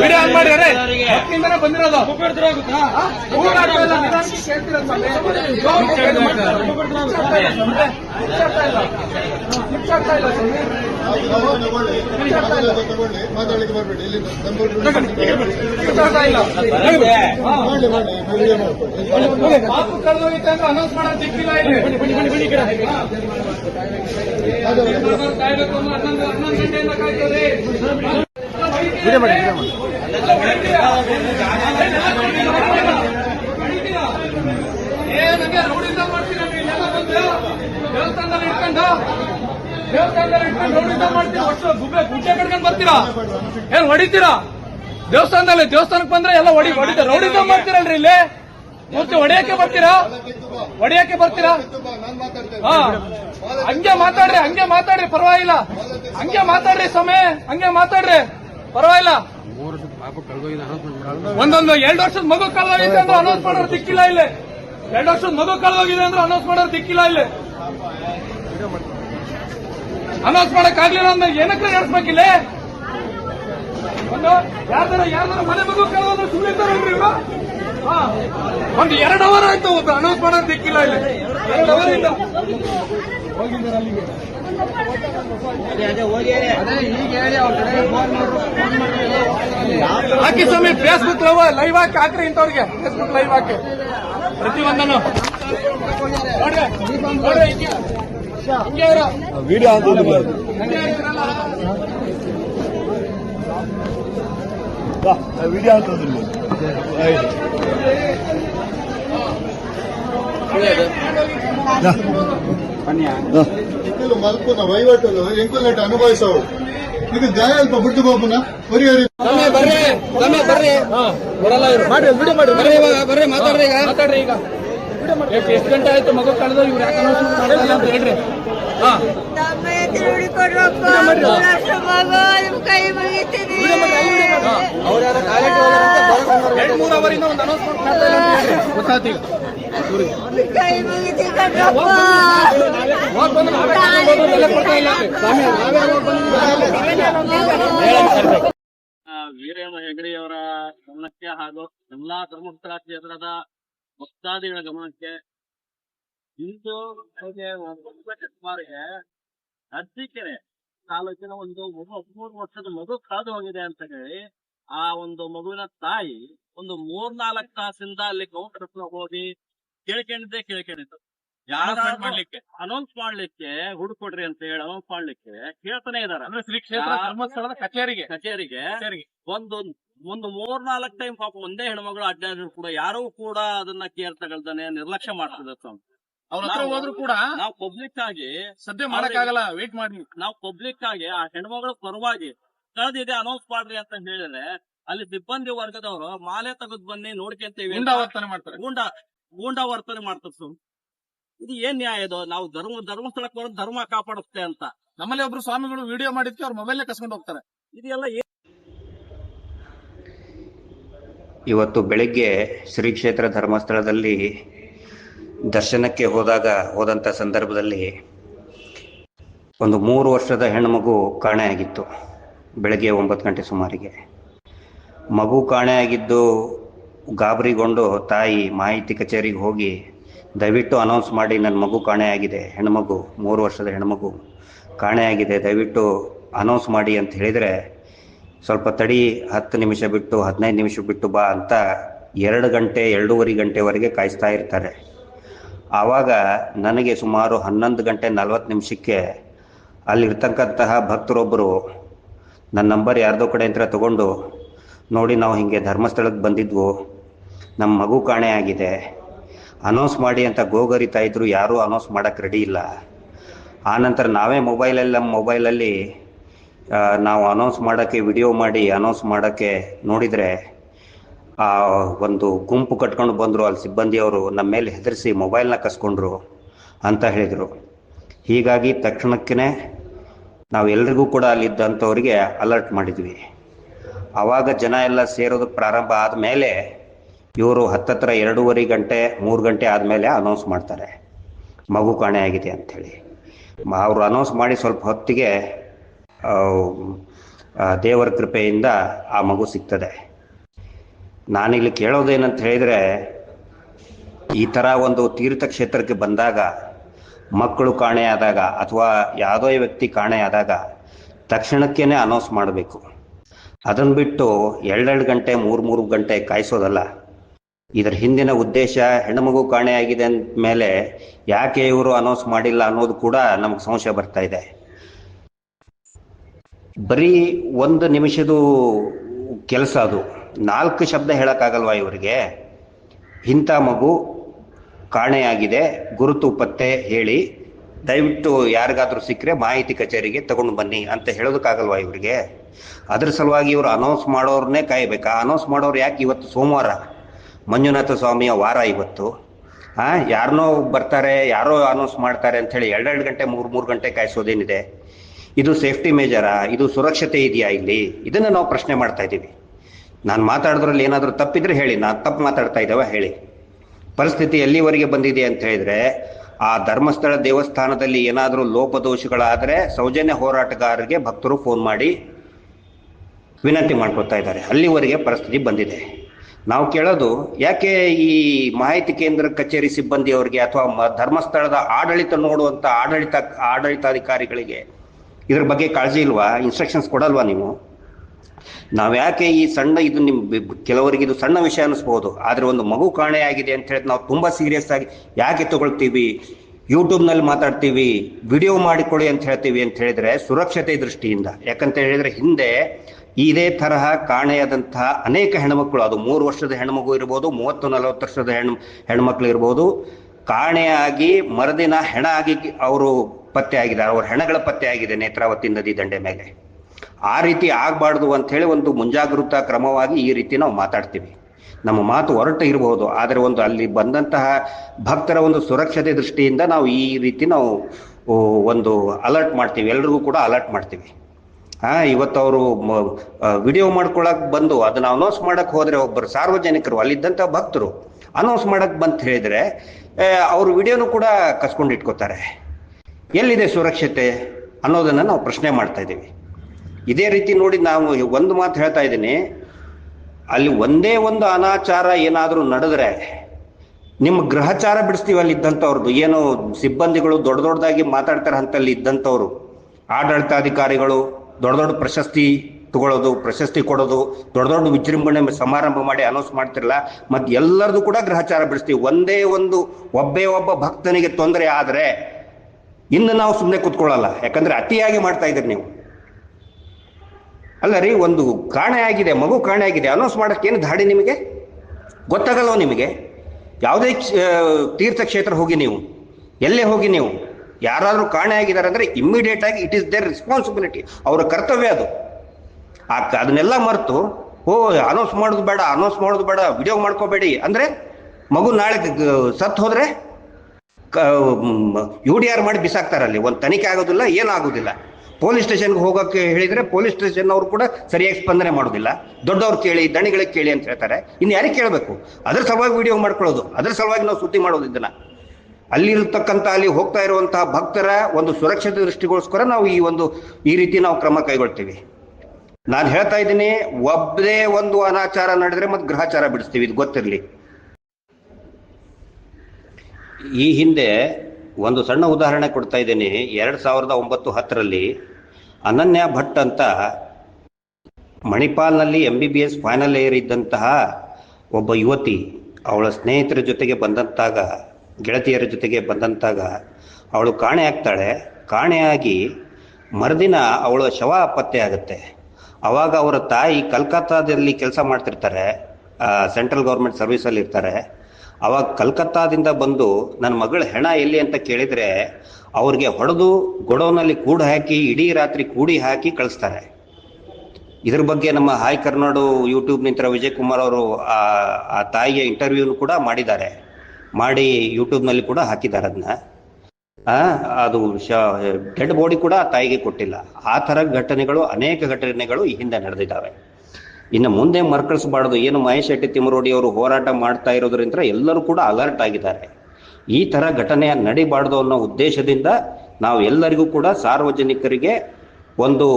Video on ಮಾಡಿ ಅರೆ ಬಂದಿರೋದು. ಮಾತಾಡಲಿಕ್ಕೆ ಬರಬೇಡಿ ಇಲ್ಲಿ. ಅನೌನ್ಸ್ ಮಾಡೋದು ಇಲ್ಲಿ. ಹನ್ನೊಂದು ಗಂಟೆಯಿಂದ ಕಾಯ್ತದೆ. ವಿಡಿಯೋ ಮಾಡಿ ಏನಂಗೆ ಮಾಡಿ. ದೇವಸ್ಥಾನದಲ್ಲಿ ಇಟ್ಕೊಂಡು ದೇವಸ್ಥಾನದಲ್ಲಿ ಇಟ್ಕೊಂಡು ರೌಡಿಸಂ ಮಾಡ್ತೀರಾ? ಒಟ್ಟು ಗುಬ್ಬೆ ಗುಡ್ಡೆ ಕಟ್ಕೊಂಡು ಬರ್ತೀರಾ? ಏನ್ ಹೊಡಿತೀರಾ? ದೇವಸ್ಥಾನದಲ್ಲಿ ದೇವಸ್ಥಾನಕ್ಕೆ ಬಂದ್ರೆ ಎಲ್ಲ ಹೊಡಿ ಹೊಡಿತಾರೆ ರೌಡಿತ ಮಾಡ್ತೀರಲ್ರಿ ಇಲ್ಲಿ? ಮತ್ತೆ ಹೊಡೆಯಕ್ಕೆ ಬರ್ತೀರಾ? ಹೊಡೆಯಕ್ಕೆ ಬರ್ತೀರಾ? ಹಾ. ಹಂಗೆ ಮಾತಾಡ್ರಿ ಹಂಗೆ ಮಾತಾಡ್ರಿ ಪರವಾಗಿಲ್ಲ. ಹಂಗೆ ಮಾತಾಡ್ರಿ ಸಮಯ ಹಂಗೆ ಮಾತಾಡ್ರಿ. ಪರವಾಗಿಲ್ಲ. ಒಂದೊಂದು ಎರಡು ವರ್ಷದ ಮಗು ಕಳೆದೋಗಿದೆ ಅಂದ್ರೆ ಅನೌನ್ಸ್ ಮಾಡೋರು ಸಿಕ್ಕಿಲ್ಲ ಇಲ್ಲಿ. ಎರಡು ವರ್ಷದ ಮಗು ಕಳೆದೋಗಿದೆ ಅಂದ್ರೆ ಅನೌನ್ಸ್ ಮಾಡೋರು ದಿಕ್ಕಿಲ್ಲ ಇಲ್ಲಿ. ಅನೌನ್ಸ್ ಮಾಡಕ್ ಆಗ್ಲಿಲ್ಲ ಅಂದ್ರೆ ಏನಕ್ಕೆ ಹೇಳ್ಬೇಕಿಲ್ಲ ಒಂದು ಯಾರ್ದಾರ ಯಾರ್ದಾರ ಮನೆ ಮಗು ಕಳೆದೋದ್ರೆ ಸುಮ್ಮನೆ ಇವರು ಹಾ. ಒಂದು ಎರಡು ಅವರ್ ಆಯ್ತು ಒಬ್ಬ ಅನೌನ್ಸ್ ಮಾಡೋದು ದಿಕ್ಕಿಲ್ಲ ಇಲ್ಲಿ. ಎರಡು ಅವರ್ ಇಂದ ಹೋಗಿದ್ದಾರೆ ಅಲ್ಲಿಗೆ ಹಾಕಿ ಸ್ವಾಮಿ ಫೇಸ್ಬುಕ್ ಲೈವ್ ಹಾಕಿ ಹಾಕ್ರಿ ಇಂಥವ್ರಿಗೆ. ಫೇಸ್ಬುಕ್ ಲೈವ್ ಹಾಕಿ. ಪ್ರತಿಯೊಂದನ್ನು. ನೋಡ್ರಿ ನೋಡ್ರಿ ಹಿಂಗೆ. ಹಿಂಗೆ ಇರು. ವಿಡಿಯೋ ಅಂತ ಹಂಗೆ ಇರ್ತೀರಲ್ಲ. ವಿಡಿಯೋ ಅಂತ ಮಲ್ಪುನ ವಹಿವಾಟಲು ಎಂಕುಲಟ ಅನುಭವಿಸವು ಇದು ಗಾಯ ಅಲ್ಪ ಬಿಟ್ಟು ಬಾಬುನ ಪರಿಹರಿ ಬರ್ರಿ ಬರ್ರಿ. ಬರ್ರಿ ಬರಲ್ಲ ಮಾಡಿ ವಿಡಿಯೋ ಮಾಡಿ. ಬರ್ರಿ ಇವಾಗ ಬರ್ರಿ ಮಾತಾಡ್ರಿ ಈಗ. ಮಾತಾಡ್ರಿ ಈಗ. ಎಷ್ಟು ಎಷ್ಟು ಗಂಟೆ ಆಯ್ತು ಮಗು ಕಳೆದು ಇವ್ರು ಯಾಕೆ ಅಂತ ಹೇಳ್ರಿ. ಎರಡು ಮೂರು ಅವರಿಂದ ಒಂದು ಅನೌನ್ಸ್ಮೆಂಟ್ ಮಾಡ್ತಾ ಇಲ್ಲ ಹೇಳ್ರಿ. ಗೊತ್ತಾಯ್ತು ಈಗ. ವೀರೇಂದ್ರ ಹೆಗಡೆಯವರ ಗಮನಕ್ಕೆ ಹಾಗೂ ಎಲ್ಲಾ ಧರ್ಮಸ್ಥಳ ಕ್ಷೇತ್ರದ ಭಕ್ತಾದಿಗಳ ಗಮನಕ್ಕೆ ಇಂದು ಸುಮಾರಿಗೆ ಅರ್ಜಿಕೆರೆ ತಾಲೂಕಿನ ಒಂದು ಮಗು ಹದಿಮೂರು ವರ್ಷದ ಮಗು ಕಾದು ಹೋಗಿದೆ ಅಂತ ಹೇಳಿ ಆ ಒಂದು ಮಗುವಿನ ತಾಯಿ ಒಂದು ಮೂರ್ನಾಲ್ಕು ತಾಸಿಂದ ಅಲ್ಲಿ ಕೌಂಟರ್ ಹತ್ರ ಹೋಗಿ ಕೇಳ್ಕೊಂಡಿದ್ದೆ ಕೇಳ್ಕೊಂಡಿದ್ದು ಯಾರು ಮಾಡ್ಲಿಕ್ಕೆ? ಅನೌನ್ಸ್ ಮಾಡ್ಲಿಕ್ಕೆ ಹುಡುಕೊಡ್ರಿ ಅಂತ ಹೇಳಿ ಅನೌನ್ಸ್ ಮಾಡ್ಲಿಕ್ಕೆ ಕೇಳ್ತಾನೆ ಇದಾರೆ. ಅಂದ್ರೆ ಶ್ರೀ ಕ್ಷೇತ್ರ ಧರ್ಮಸ್ಥಳದ ಕಚೇರಿಗೆ. ಕಚೇರಿಗೆ ಒಂದು ಒಂದು ಮೂರ್ ನಾಲ್ಕು ಟೈಮ್ ಪಾಪ ಒಂದೇ ಹೆಣ್ಮಗಳು ಅಡ್ಡಾಡಿದ್ರು ಕೂಡ ಯಾರೂ ಕೂಡ ಅದನ್ನ ಕೇರ್ ತಗೊಳ್ದಾನೆ ನಿರ್ಲಕ್ಷ್ಯ ಮಾಡ್ತಿದ್ರು ಸ್ವಾಮಿ. ಅವ್ರ ಹತ್ರ ನಾವು- ಹೋದ್ರು ಕೂಡ ನಾವು ಪಬ್ಲಿಕ್ ಆಗಿ ಸದ್ಯ ಮಾಡಕ್ಕಾಗಲ್ಲ ವೇಟ್ ಮಾಡಿ. ನಾವು ಪಬ್ಲಿಕ್ ಆಗಿ ಆ ಹೆಣ್ಮಗಳ ಪರವಾಗಿ ಕಳೆದಿದೆ ಅನೌನ್ಸ್ ಮಾಡ್ರಿ ಅಂತ ಹೇಳಿದ್ರೆ ಅಲ್ಲಿ ಸಿಬ್ಬಂದಿ ವರ್ಗದವರು ಮಾಲೆ ತೆಗೆದು ಬನ್ನಿ ನೋಡ್ಕೊಂತೀವಿ ಮಾಡ್ತಾರೆ. ಗೂಂಡಾ ಗೂಂಡಾ ವರ್ತನೆ ಮಾಡ್ತದ್ದು ಇದು ಏನ್ ನ್ಯಾಯ ಇದು? ನಾವು ಧರ್ಮ ಧರ್ಮಸ್ಥಳಕ್ಕೆ ಬರೋದು ಧರ್ಮ ಕಾಪಾಡುತ್ತೆ ಅಂತ. ನಮ್ಮಲ್ಲಿ ಒಬ್ರು ಸ್ವಾಮಿಗಳು ವಿಡಿಯೋ ಮಾಡಿದ್ಕೆ ಅವ್ರ ಮೊಬೈಲ್ ಕಸ್ಕೊಂಡು ಹೋಗ್ತಾರೆ. ಇದೆಲ್ಲ ಏನು ಇವತ್ತು ಬೆಳಿಗ್ಗೆ ಶ್ರೀ ಕ್ಷೇತ್ರ ಧರ್ಮಸ್ಥಳದಲ್ಲಿ ದರ್ಶನಕ್ಕೆ ಹೋದಾಗ ಹೋದಂಥ ಸಂದರ್ಭದಲ್ಲಿ ಒಂದು ಮೂರು ವರ್ಷದ ಹೆಣ್ಣುಮಗು ಕಾಣೆಯಾಗಿತ್ತು. ಬೆಳಗ್ಗೆ ಒಂಬತ್ತು ಗಂಟೆ ಸುಮಾರಿಗೆ. ಮಗು ಕಾಣೆಯಾಗಿದ್ದು ಗಾಬರಿಗೊಂಡು ತಾಯಿ ಮಾಹಿತಿ ಕಚೇರಿಗೆ ಹೋಗಿ, ದಯವಿಟ್ಟು ಅನೌನ್ಸ್ ಮಾಡಿ ನನ್ನ ಮಗು ಕಾಣೆಯಾಗಿದೆ ಹೆಣ್ಮಗು, ಮೂರು ವರ್ಷದ ಹೆಣ್ಮಗು ಕಾಣೆಯಾಗಿದೆ ದಯವಿಟ್ಟು ಅನೌನ್ಸ್ ಮಾಡಿ ಅಂತ ಹೇಳಿದರೆ, ಸ್ವಲ್ಪ ತಡಿ, ಹತ್ತು ನಿಮಿಷ ಬಿಟ್ಟು, ಹದಿನೈದು ನಿಮಿಷ ಬಿಟ್ಟು ಬಾ ಅಂತ ಎರಡು ಗಂಟೆ, ಎರಡೂವರೆ ಗಂಟೆವರೆಗೆ ಕಾಯಿಸ್ತಾ ಇರ್ತಾರೆ. ಆವಾಗ ನನಗೆ ಸುಮಾರು ಹನ್ನೊಂದು ಗಂಟೆ ನಲ್ವತ್ತು ನಿಮಿಷಕ್ಕೆ ಅಲ್ಲಿರ್ತಕ್ಕಂತಹ ಭಕ್ತರೊಬ್ಬರು ನನ್ನ ನಂಬರ್ ಯಾರ್ದೋ ಕಡೆ ಅಂತ ತಗೊಂಡು, ನೋಡಿ, ನಾವು ಹಿಂಗೆ ಧರ್ಮಸ್ಥಳಕ್ಕೆ ಬಂದಿದ್ವು ನಮ್ಮ ಮಗು ಕಾಣೆ ಆಗಿದೆ. ಅನೌನ್ಸ್ ಮಾಡಿ ಅಂತ ಗೋಗರಿತಾ ಇದ್ರು ಯಾರೂ ಅನೌನ್ಸ್ ಮಾಡೋಕ್ಕೆ ರೆಡಿ ಇಲ್ಲ. ಆನಂತರ ನಾವೇ ಮೊಬೈಲಲ್ಲಿ ನಮ್ಮ ಮೊಬೈಲಲ್ಲಿ ನಾವು ಅನೌನ್ಸ್ ಮಾಡೋಕ್ಕೆ ವಿಡಿಯೋ ಮಾಡಿ ಅನೌನ್ಸ್ ಮಾಡೋಕ್ಕೆ ನೋಡಿದರೆ, ಆ, ಒಂದು ಗುಂಪು ಕಟ್ಕೊಂಡು ಬಂದರು, ಅಲ್ಲಿ ಸಿಬ್ಬಂದಿಯವರು ನಮ್ಮ ಮೇಲೆ ಹೆದರಿಸಿ ಮೊಬೈಲ್ನ ಕಸ್ಕೊಂಡ್ರು ಅಂತ ಹೇಳಿದರು. ಹೀಗಾಗಿ ತಕ್ಷಣಕ್ಕೇ ನಾವು ಎಲ್ರಿಗೂ ಕೂಡ ಅಲ್ಲಿದ್ದಂಥವ್ರಿಗೆ ಅಲರ್ಟ್ ಮಾಡಿದ್ವಿ. ಆವಾಗ ಜನ ಎಲ್ಲ ಸೇರೋದು ಪ್ರಾರಂಭ ಆದಮೇಲೆ ಇವರು ಹತ್ತತ್ರ ಎರಡೂವರೆ ಗಂಟೆ, ಮೂರು ಗಂಟೆ ಆದಮೇಲೆ ಅನೌನ್ಸ್ ಮಾಡ್ತಾರೆ. ಮಗು ಕಾಣೆಯಾಗಿದೆ ಅಂಥೇಳಿ. ಅವರು ಅನೌನ್ಸ್ ಮಾಡಿ ಸ್ವಲ್ಪ ಹೊತ್ತಿಗೆ ದೇವರ ಕೃಪೆಯಿಂದ ಆ ಮಗು ಸಿಗ್ತದೆ. ನಾನಿಲ್ಲಿ ಕೇಳೋದೇನಂತ ಹೇಳಿದರೆ, ಈ ಥರ ಒಂದು ತೀರ್ಥಕ್ಷೇತ್ರಕ್ಕೆ ಬಂದಾಗ, ಮಕ್ಕಳು ಕಾಣೆಯಾದಾಗ ಅಥವಾ ಯಾವುದೋ ವ್ಯಕ್ತಿ ಕಾಣೆಯಾದಾಗ ತಕ್ಷಣಕ್ಕೇ ಅನೌನ್ಸ್ ಮಾಡಬೇಕು. ಅದನ್ನು ಬಿಟ್ಟು ಎರಡೆರಡು ಗಂಟೆ, ಮೂರು ಮೂರು ಗಂಟೆ ಕಾಯಿಸೋದಲ್ಲ. ಇದರ ಹಿಂದಿನ ಉದ್ದೇಶ ಹೆಣ್ಣುಮಗು ಕಾಣೆಯಾಗಿದೆ ಅಂದ ಮೇಲೆ ಯಾಕೆ ಇವರು ಅನೌನ್ಸ್ ಮಾಡಿಲ್ಲ ಅನ್ನೋದು ಕೂಡ ನಮಗೆ ಸಂಶಯ ಬರ್ತಾ ಇದೆ. ಬರೀ ಒಂದು ನಿಮಿಷದ ಕೆಲಸ ಅದು. ನಾಲ್ಕು ಶಬ್ದ ಹೇಳೋಕ್ಕಾಗಲ್ವಾ ಇವರಿಗೆ? ಇಂಥ ಮಗು ಕಾಣೆಯಾಗಿದೆ, ಗುರುತು ಪತ್ತೆ ಹೇಳಿ, ದಯವಿಟ್ಟು ಯಾರಿಗಾದ್ರೂ ಸಿಕ್ಕರೆ ಮಾಹಿತಿ ಕಚೇರಿಗೆ ತಗೊಂಡು ಬನ್ನಿ ಅಂತ ಹೇಳೋದಕ್ಕಾಗಲ್ವಾ ಇವರಿಗೆ? ಅದ್ರ ಸಲುವಾಗಿ ಇವರು ಅನೌನ್ಸ್ ಮಾಡೋರನ್ನೇ ಕಾಯಬೇಕಾ. ಅನೌನ್ಸ್ ಮಾಡೋರು ಯಾಕೆ ಇವತ್ತು ಸೋಮವಾರ? ಮಂಜುನಾಥ ಸ್ವಾಮಿಯ ವಾರ ಇವತ್ತು. ಆ ಯಾರನ್ನೋ ಬರ್ತಾರೆ, ಯಾರೋ ಅನೌನ್ಸ್ ಮಾಡ್ತಾರೆ ಅಂತ ಹೇಳಿ ಎರಡೆರಡು ಗಂಟೆ, ಮೂರು ಮೂರು ಗಂಟೆ ಕಾಯಿಸೋದೇನಿದೆ. ಇದು ಸೇಫ್ಟಿ ಮೇಜರಾ ಇದು ಸುರಕ್ಷತೆ ಇದೆಯಾ ಇಲ್ಲಿ? ಇದನ್ನು ನಾವು ಪ್ರಶ್ನೆ ಮಾಡ್ತಾ ಇದ್ದೀವಿ. ನಾನು ಮಾತಾಡೋದ್ರಲ್ಲಿ ಏನಾದರೂ ತಪ್ಪಿದ್ರೆ ಹೇಳಿ, ನಾನು ತಪ್ಪು ಮಾತಾಡ್ತಾ ಇದ್ದಾವ, ಹೇಳಿ. ಪರಿಸ್ಥಿತಿ ಎಲ್ಲಿವರೆಗೆ ಬಂದಿದೆ ಅಂತ ಹೇಳಿದ್ರೆ, ಆ ಧರ್ಮಸ್ಥಳ ದೇವಸ್ಥಾನದಲ್ಲಿ ಏನಾದರೂ ಲೋಪದೋಷಗಳಾದರೆ ಸೌಜನ್ಯ ಹೋರಾಟಗಾರರಿಗೆ ಭಕ್ತರು ಫೋನ್ ಮಾಡಿ ವಿನಂತಿ ಮಾಡ್ಕೊತಾ ಇದ್ದಾರೆ. ಅಲ್ಲಿವರೆಗೆ ಪರಿಸ್ಥಿತಿ ಬಂದಿದೆ. ನಾವು ಕೇಳೋದು, ಯಾಕೆ ಈ ಮಾಹಿತಿ ಕೇಂದ್ರ ಕಚೇರಿ ಸಿಬ್ಬಂದಿಯವರಿಗೆ ಅಥವಾ ಮ- ಧರ್ಮಸ್ಥಳದ ಆಡಳಿತ ನೋಡುವಂತ ಆಡಳಿತ, ಆಡಳಿತಾಧಿಕಾರಿಗಳಿಗೆ ಇದ್ರ ಬಗ್ಗೆ ಕಾಳಜಿ ಇಲ್ವಾ? ಇನ್ಸ್ಟ್ರಕ್ಷನ್ಸ್ ಕೊಡಲ್ವಾ ನೀವು? ನಾವು ಯಾಕೆ ಈ ಸಣ್ಣ ಇದು ನಿಮ್ ಕೆಲವರಿಗೆ ಇದು ಸಣ್ಣ ವಿಷಯ ಅನಿಸ್ಬೋದು, ಆದ್ರೆ ಒಂದು ಮಗು ಕಾಣೆಯಾಗಿದೆ ಅಂತ ಹೇಳಿ ನಾವು ತುಂಬಾ ಸೀರಿಯಸ್ ಆಗಿ ಯಾಕೆ ತಗೊಳ್ತೀವಿ? ಯೂಟ್ಯೂಬ್ನಲ್ಲಿ ಮಾತಾಡ್ತೀವಿ ವಿಡಿಯೋ ಮಾಡಿಕೊಡಿ ಅಂತ ಹೇಳ್ತೀವಿ ಅಂತ ಹೇಳಿದ್ರೆ ಸುರಕ್ಷತೆ ದೃಷ್ಟಿಯಿಂದ. ಯಾಕಂತ ಹೇಳಿದ್ರೆ ಹಿಂದೆ ಇದೇ ತರಹ ಕಾಣೆಯಾದಂತಹ ಅನೇಕ ಹೆಣ್ಮಕ್ಳು, ಅದು ಮೂರು ವರ್ಷದ ಹೆಣ್ಮಗು ಇರ್ಬೋದು, ಮೂವತ್ತು ನಲವತ್ತು ವರ್ಷದ ಹೆಣ್ಣು ಹೆಣ್ಮಕ್ಳು ಇರ್ಬೋದು, ಕಾಣೆಯಾಗಿ ಮರುದಿನ ಹೆಣ ಆಗಿ ಅವರು ಪತ್ತೆ ಆಗಿದೆ, ಅವ್ರ ಹೆಣಗಳ ಪತ್ತೆ ಆಗಿದೆ ನೇತ್ರಾವತಿ ನದಿ ದಂಡೆ ಮೇಲೆ. ಆ ರೀತಿ ಆಗಬಾರ್ದು ಅಂತ ಹೇಳಿ ಒಂದು ಮುಂಜಾಗ್ರತಾ ಕ್ರಮವಾಗಿ ಈ ರೀತಿ ನಾವು ಮಾತಾಡ್ತೀವಿ. ನಮ್ಮ ಮಾತು ಹೊರಟು ಇರಬಹುದು ಆದರೆ ಒಂದು ಅಲ್ಲಿ ಬಂದಂತಹ ಭಕ್ತರ ಒಂದು ಸುರಕ್ಷತೆ ದೃಷ್ಟಿಯಿಂದ ನಾವು ಈ ರೀತಿ ನಾವು ಒಂದು ಅಲರ್ಟ್ ಮಾಡ್ತೀವಿ. ಎಲ್ರಿಗೂ ಕೂಡ ಅಲರ್ಟ್ ಮಾಡ್ತೀವಿ. ಹಾ, ಇವತ್ತು ಅವರು ವಿಡಿಯೋ ಮಾಡ್ಕೊಳಕ್ ಬಂದು ಅದನ್ನ ಅನೌನ್ಸ್ ಮಾಡಕ್ ಹೋದ್ರೆ ಒಬ್ಬರು ಸಾರ್ವಜನಿಕರು ಅಲ್ಲಿದ್ದಂಥ ಭಕ್ತರು ಅನೌನ್ಸ್ ಮಾಡಕ್ ಬಂತ ಹೇಳಿದ್ರೆ ಅವರು ವಿಡಿಯೋನು ಕೂಡ ಕಸ್ಕೊಂಡು ಇಟ್ಕೋತಾರೆ. ಎಲ್ಲಿದೆ ಸುರಕ್ಷತೆ ಅನ್ನೋದನ್ನ ನಾವು ಪ್ರಶ್ನೆ ಮಾಡ್ತಾ ಇದ್ದೀವಿ. ಇದೇ ರೀತಿ ನೋಡಿ ನಾವು ಒಂದು ಮಾತು ಹೇಳ್ತಾ ಇದ್ದೀನಿ. ಅಲ್ಲಿ ಒಂದೇ ಒಂದು ಅನಾಚಾರ ಏನಾದರೂ ನಡೆದ್ರೆ ನಿಮ್ಮ ಗ್ರಹಚಾರ ಬಿಡಿಸ್ತೀವಿ ಅಲ್ಲಿ ಇದ್ದಂಥವ್ರದ್ದು ಏನು ಸಿಬ್ಬಂದಿಗಳು ದೊಡ್ಡ ದೊಡ್ಡದಾಗಿ ಮಾತಾಡ್ತಾರೆ ಅಂತಲ್ಲಿ ಇದ್ದಂಥವ್ರು, ಆಡಳಿತಾಧಿಕಾರಿಗಳು ದೊಡ್ಡ ದೊಡ್ಡ ಪ್ರಶಸ್ತಿ ತಗೊಳ್ಳೋದು, ಪ್ರಶಸ್ತಿ ಕೊಡೋದು, ದೊಡ್ಡ ದೊಡ್ಡ ವಿಜೃಂಭಣೆ ಸಮಾರಂಭ ಮಾಡಿ ಅನೌನ್ಸ್ ಮಾಡ್ತಿರಲ್ಲ ಮತ್ತೆ ಎಲ್ಲರದು ಕೂಡ ಗ್ರಹಚಾರ ಬಿಡಿಸ್ತೀವಿ. ಒಂದೇ ಒಂದು, ಒಬ್ಬೇ ಒಬ್ಬ ಭಕ್ತನಿಗೆ ತೊಂದರೆ ಆದರೆ ಇನ್ನು ನಾವು ಸುಮ್ಮನೆ ಕೂತ್ಕೊಳ್ಳಲ್ಲ. ಯಾಕಂದ್ರೆ ಅತಿಯಾಗಿ ಮಾಡ್ತಾ ಇದ್ದೀರಿ ನೀವು. ಅಲ್ಲ ರೀ, ಒಂದು ಕಾಣೆ ಆಗಿದೆ, ಮಗು ಕಾಣೆ ಆಗಿದೆ. ಅನೌನ್ಸ್ ಮಾಡಕ್ಕೆ ಏನು ದಾಡಿ ನಿಮಗೆ? ಗೊತ್ತಾಗಲ್ವ ನಿಮಗೆ? ಯಾವುದೇ ತೀರ್ಥಕ್ಷೇತ್ರ ಹೋಗಿ ನೀವು. ಎಲ್ಲೇ ಹೋಗಿ ನೀವು? ಯಾರಾದರೂ ಕಾಣೆ ಆಗಿದ್ದಾರೆ ಅಂದರೆ ಇಮ್ಮಿಡಿಯೇಟ್ ಆಗಿ ಇಟ್ ಇಸ್ ದೇರ್ ರೆಸ್ಪಾನ್ಸಿಬಿಲಿಟಿ ಅವರ ಕರ್ತವ್ಯ ಅದು. ಆ ಅದನ್ನೆಲ್ಲ ಮರೆತು, ಓ ಅನೌನ್ಸ್ ಮಾಡೋದು ಬೇಡ ಅನೌನ್ಸ್ ಮಾಡೋದು ಬೇಡ, ವಿಡಿಯೋ ಮಾಡ್ಕೋಬೇಡಿ ಅಂದರೆ ಮಗು ನಾಳೆ ಸತ್ತು ಹೋದರೆ ಯು ಡಿ ಆರ್ ಮಾಡಿ ಬಿಸಾಕ್ತಾರೆ ಅಲ್ಲಿ. ಒಂದು ತನಿಖೆ ಆಗೋದಿಲ್ಲ, ಏನಾಗೋದಿಲ್ಲ. ಪೊಲೀಸ್ ಸ್ಟೇಷನ್ಗೆ ಹೋಗೋಕ್ಕೆ ಹೇಳಿದರೆ ಪೊಲೀಸ್ ಸ್ಟೇಷನ್ ಅವರು ಕೂಡ ಸರಿಯಾಗಿ ಸ್ಪಂದನೆ ಮಾಡೋದಿಲ್ಲ. ದೊಡ್ಡವ್ರು ಕೇಳಿ, ದಣಿಗಳಿಗೆ ಕೇಳಿ ಅಂತ ಹೇಳ್ತಾರೆ. ಇನ್ನು ಯಾರಿಗೆ ಕೇಳಬೇಕು? ಅದ್ರ ಸಲುವಾಗಿ ವಿಡಿಯೋ ಮಾಡ್ಕೊಳ್ಳೋದು. ಅದ್ರ ಸಲುವಾಗಿ ನಾವು ಸುದ್ದಿ ಮಾಡೋದು ಇದನ್ನ ಅಲ್ಲಿರ್ತಕ್ಕಂಥ, ಅಲ್ಲಿ ಹೋಗ್ತಾ ಇರುವಂತಹ ಭಕ್ತರ ಒಂದು ಸುರಕ್ಷತೆ ದೃಷ್ಟಿಗೋಸ್ಕರ ನಾವು ಈ ಒಂದು, ಈ ರೀತಿ ನಾವು ಕ್ರಮ ಕೈಗೊಳ್ತೀವಿ. ನಾನು ಹೇಳ್ತಾ ಇದ್ದೀನಿ ಒಬ್ಬರೇ ಒಂದು ಅನಾಚಾರ ನಡೆದ್ರೆ ಮತ್ತೆ ಗ್ರಹಚಾರ ಬಿಡಿಸ್ತೀವಿ, ಇದು ಗೊತ್ತಿರಲಿ. ಈ ಹಿಂದೆ ಒಂದು ಸಣ್ಣ ಉದಾಹರಣೆ ಕೊಡ್ತಾ ಇದ್ದೀನಿ, ಎರಡು ಸಾವಿರದ ಒಂಬತ್ತು ಹತ್ತರಲ್ಲಿ ಅನನ್ಯ ಭಟ್ ಅಂತ ಮಣಿಪಾಲ್ನಲ್ಲಿ M B B S final year ಇದ್ದಂತಹ ಒಬ್ಬ ಯುವತಿ, ಅವಳ ಸ್ನೇಹಿತರ ಜೊತೆಗೆ ಬಂದಂತಾಗ ಗೆಳತಿಯರ ಜೊತೆಗೆ ಬಂದಂತಾಗ ಅವಳು ಕಾಣೆ ಆಗ್ತಾಳೆ ಕಾಣೆಯಾಗಿ ಮರುದಿನ ಅವಳ ಶವ ಪತ್ತೆ ಆಗುತ್ತೆ. ಅವಾಗ ಅವರ ತಾಯಿ ಕಲ್ಕತ್ತಾದಲ್ಲಿ ಕೆಲಸ ಮಾಡ್ತಿರ್ತಾರೆ. ಸೆಂಟ್ರಲ್ ಗೌರ್ಮೆಂಟ್ ಸರ್ವಿಸಲ್ಲಿ ಇರ್ತಾರೆ. ಅವಾಗ ಕಲ್ಕತ್ತಾದಿಂದ ಬಂದು, ನನ್ನ ಮಗಳ ಹೆಣ ಎಲ್ಲಿ? ಅಂತ ಕೇಳಿದರೆ, ಅವ್ರಿಗೆ ಹೊಡೆದು ಗೊಡೋನಲ್ಲಿ ಕೂಡು ಹಾಕಿ, ಇಡೀ ರಾತ್ರಿ ಕೂಡಿ ಹಾಕಿ ಕಳಿಸ್ತಾರೆ. ಇದ್ರ ಬಗ್ಗೆ ನಮ್ಮ ಹಾಯ್ ಕರ್ನಾಡು ಯೂಟ್ಯೂಬ್ ನಿಂತರ ವಿಜಯ್ ಕುಮಾರ್ ಅವರು ಆ ತಾಯಿಯ ಇಂಟರ್ವ್ಯೂನು ಕೂಡ ಮಾಡಿದ್ದಾರೆ. ಮಾಡಿ ಯೂಟ್ಯೂಬ್ನಲ್ಲಿ ಕೂಡ ಹಾಕಿದ್ದಾರೆ ಅದನ್ನ ಅದು ಡೆಡ್ ಬಾಡಿ ಕೂಡ ತಾಯಿಗೆ ಕೊಟ್ಟಿಲ್ಲ. ಆ ಥರ ಘಟನೆಗಳು, ಅನೇಕ ಘಟನೆಗಳು ಈ ಹಿಂದೆ ನಡೆದಿದ್ದಾವೆ. ಇನ್ನು ಮುಂದೆ ಮರ್ಕಳಿಸಬಾರ್ದು ಏನು ಮಹೇಶ್ ಶೆಟ್ಟಿ, ತಿಮ್ಮರೋಡಿ ಅವರು ಹೋರಾಟ ಮಾಡ್ತಾ ಇರೋದ್ರಿಂದ ಎಲ್ಲರೂ ಕೂಡ ಅಲರ್ಟ್ ಆಗಿದ್ದಾರೆ. ಈ ಥರ ಘಟನೆ ನಡಿಬಾರ್ದು ಅನ್ನೋ ಉದ್ದೇಶದಿಂದ ನಾವು ಎಲ್ಲರಿಗೂ ಕೂಡ ಸಾರ್ವಜನಿಕರಿಗೆ ಒಂದು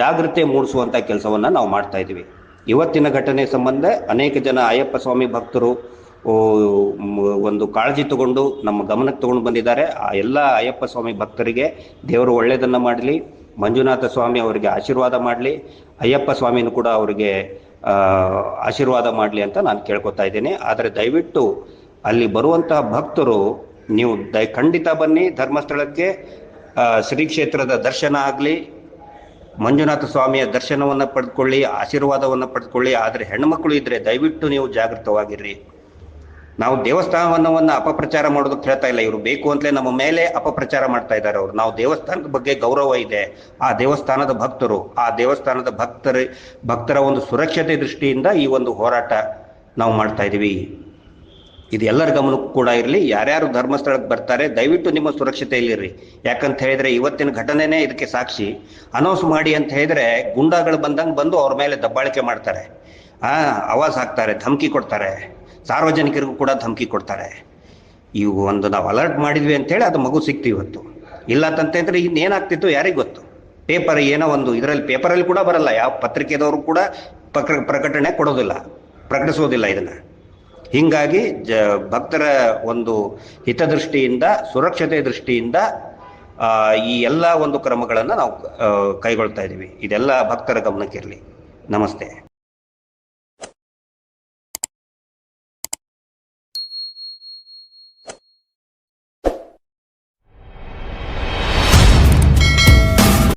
ಜಾಗೃತಿ ಮೂಡಿಸುವಂಥ ಕೆಲಸವನ್ನು ನಾವು ಮಾಡ್ತಾ ಇದ್ದೀವಿ. ಇವತ್ತಿನ ಘಟನೆ ಸಂಬಂಧ ಅನೇಕ ಜನ ಅಯ್ಯಪ್ಪ ಸ್ವಾಮಿ ಭಕ್ತರು ಒಂದು ಕಾಳಜಿ ತಗೊಂಡು ನಮ್ಮ ಗಮನಕ್ಕೆ ತಗೊಂಡು ಬಂದಿದ್ದಾರೆ. ಆ ಎಲ್ಲ ಅಯ್ಯಪ್ಪ ಸ್ವಾಮಿ ಭಕ್ತರಿಗೆ ದೇವರು ಒಳ್ಳೆಯದನ್ನು ಮಾಡಲಿ, ಮಂಜುನಾಥ ಸ್ವಾಮಿ ಅವರಿಗೆ ಆಶೀರ್ವಾದ ಮಾಡಲಿ, ಅಯ್ಯಪ್ಪ ಸ್ವಾಮಿನೂ ಕೂಡ ಅವರಿಗೆ ಆಶೀರ್ವಾದ ಮಾಡಲಿ ಅಂತ ನಾನು ಕೇಳ್ಕೊತಾ ಇದ್ದೀನಿ. ಆದರೆ ದಯವಿಟ್ಟು ಅಲ್ಲಿ ಬರುವಂತಹ ಭಕ್ತರು ನೀವು ದಯ, ಖಂಡಿತ ಬನ್ನಿ, ಧರ್ಮಸ್ಥಳಕ್ಕೆ ಶ್ರೀ ಕ್ಷೇತ್ರದ ದರ್ಶನ ಆಗಲಿ, ಮಂಜುನಾಥ ಸ್ವಾಮಿಯ ದರ್ಶನವನ್ನು ಪಡೆದುಕೊಳ್ಳಿ ಆಶೀರ್ವಾದವನ್ನು ಪಡೆದುಕೊಳ್ಳಿ ಆದರೆ ಹೆಣ್ಮಕ್ಳು ಇದ್ದರೆ ದಯವಿಟ್ಟು ನೀವು ಜಾಗೃತವಾಗಿರ್ರಿ. ನಾವು ದೇವಸ್ಥಾನವನ್ನ ಅಪಪ್ರಚಾರ ಮಾಡೋದಕ್ಕೆ ಹೇಳ್ತಾ ಇಲ್ಲ. ಇವರು ಬೇಕು ಅಂತಲೇ ನಮ್ಮ ಮೇಲೆ ಅಪಪ್ರಚಾರ ಮಾಡ್ತಾ ಇದ್ದಾರೆ ಅವರು. ನಾವು ದೇವಸ್ಥಾನದ ಬಗ್ಗೆ ಗೌರವ ಇದೆ. ಆ ದೇವಸ್ಥಾನದ ಭಕ್ತರು, ಆ ದೇವಸ್ಥಾನದ ಭಕ್ತರ ಭಕ್ತರ ಒಂದು ಸುರಕ್ಷತೆ ದೃಷ್ಟಿಯಿಂದ ಈ ಒಂದು ಹೋರಾಟ ನಾವು ಮಾಡ್ತಾ ಇದ್ದೀವಿ ಇದು ಎಲ್ಲರ ಗಮನಕ್ಕೂ ಕೂಡ ಇರಲಿ. ಯಾರ್ಯಾರು ಧರ್ಮಸ್ಥಳಕ್ಕೆ ಬರ್ತಾರೆ, ದಯವಿಟ್ಟು ನಿಮ್ಮ ಸುರಕ್ಷತೆಯಲ್ಲಿರ್ರಿ ಯಾಕಂತ ಹೇಳಿದ್ರೆ ಇವತ್ತಿನ ಘಟನೆನೇ ಇದಕ್ಕೆ ಸಾಕ್ಷಿ. ಅನೌನ್ಸ್ ಮಾಡಿ ಅಂತ ಹೇಳಿದ್ರೆ ಗುಂಡಾಗಳು ಬಂದಂಗೆ ಬಂದು ಅವ್ರ ಮೇಲೆ ದಬ್ಬಾಳಿಕೆ ಮಾಡ್ತಾರೆ. ಆ, ಅವಾಜ್ ಹಾಕ್ತಾರೆ, ಧಮಕಿ ಕೊಡ್ತಾರೆ. ಸಾರ್ವಜನಿಕರಿಗೂ ಕೂಡ ಧಮಕಿ ಕೊಡ್ತಾರೆ. ಇವು ಒಂದು ನಾವು ಅಲರ್ಟ್ ಮಾಡಿದ್ವಿ ಅಂತ ಹೇಳಿ ಅದು ಮಗು ಸಿಕ್ತು ಇವತ್ತು. ಇಲ್ಲ ಅಂತಂತಂದ್ರೆ ಇನ್ನೇನಾಗ್ತಿತ್ತು ಯಾರಿಗೆ ಗೊತ್ತು? ಪೇಪರ್ ಏನೋ ಒಂದು, ಇದರಲ್ಲಿ ಪೇಪರಲ್ಲಿ ಕೂಡ ಬರಲ್ಲ. ಯಾವ ಪತ್ರಿಕೆದವರು ಕೂಡ ಪ್ರಕ, ಪ್ರಕಟಣೆ ಕೊಡೋದಿಲ್ಲ. ಪ್ರಕಟಿಸೋದಿಲ್ಲ ಇದನ್ನ. ಹೀಗಾಗಿ ಜ, ಭಕ್ತರ ಒಂದು ಹಿತದೃಷ್ಟಿಯಿಂದ, ಸುರಕ್ಷತೆ ದೃಷ್ಟಿಯಿಂದ ಈ ಎಲ್ಲ ಒಂದು ಕ್ರಮಗಳನ್ನು ನಾವು ಕೈಗೊಳ್ತಾ ಇದ್ದೀವಿ ಇದೆಲ್ಲ ಭಕ್ತರ ಗಮನಕ್ಕಿರಲಿ ನಮಸ್ತೆ.